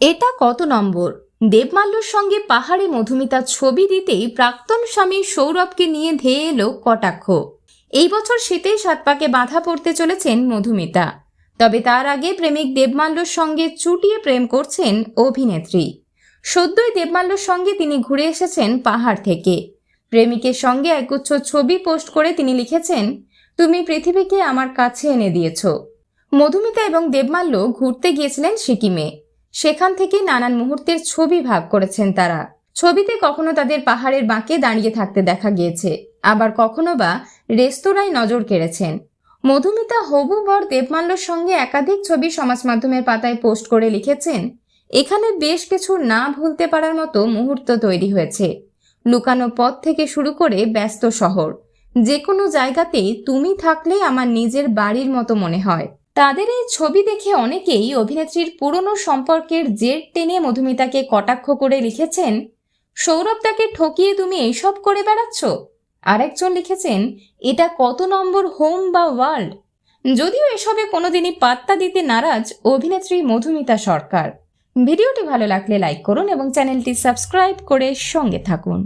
এটা কত নম্বর? দেবমাল্যর সঙ্গে পাহাড়ে মধুমিতা ছবি দিতেই প্রাক্তন স্বামী সৌরভকে নিয়ে ধেয়ে এলো কটাক্ষ। এই বছর শীতেই সাত পাকে বাধা পড়তে চলেছেন মধুমিতা। তবে তার আগে প্রেমিক দেবমাল্যর সঙ্গে চুটিয়ে প্রেম করছেন অভিনেত্রী। সদ্যই দেবমাল্যর সঙ্গে তিনি ঘুরে এসেছেন পাহাড় থেকে। প্রেমিকের সঙ্গে একগুচ্ছ ছবি পোস্ট করে তিনি লিখেছেন, তুমি পৃথিবীকে আমার কাছে এনে দিয়েছ। মধুমিতা এবং দেবমাল্য ঘুরতে গিয়েছিলেন সিকিমে। সেখান থেকে নানান মুহূর্তের ছবি ভাগ করেছেন তারা। ছবিতে কখনো তাদের পাহাড়ের বাঁকে দাঁড়িয়ে থাকতে দেখা গিয়েছে, আবার কখনো বা রেস্তোরাঁয় নজর কেড়েছেন। মধুমিতা হবু বর দেবমাল্যর সঙ্গে একাধিক ছবি সমাজ মাধ্যমের পাতায় পোস্ট করে লিখেছেন, এখানে বেশ কিছু না ভুলতে পারার মতো মুহূর্ত তৈরি হয়েছে। লুকানো পথ থেকে শুরু করে ব্যস্ত শহর। যে কোনো জায়গাতেই তুমি থাকলে আমার নিজের বাড়ির মতো মনে হয়। তাদের এই ছবি দেখে অনেকেই অভিনেত্রীর পুরনো সম্পর্কের জের টেনে মধুমিতাকে কটাক্ষ করে লিখেছেন, সৌরভ তাকে ঠকিয়ে তুমি এইসব করে বেড়াচ্ছ? আরেকজন লিখেছেন, এটা কত নম্বর হোম বা ওয়ার্ল্ড? যদিও এসবে কোনোদিনই পাত্তা দিতে নারাজ অভিনেত্রী মধুমিতা সরকার। ভিডিওটি ভালো লাগলে লাইক করুন এবং চ্যানেলটি সাবস্ক্রাইব করে সঙ্গে থাকুন।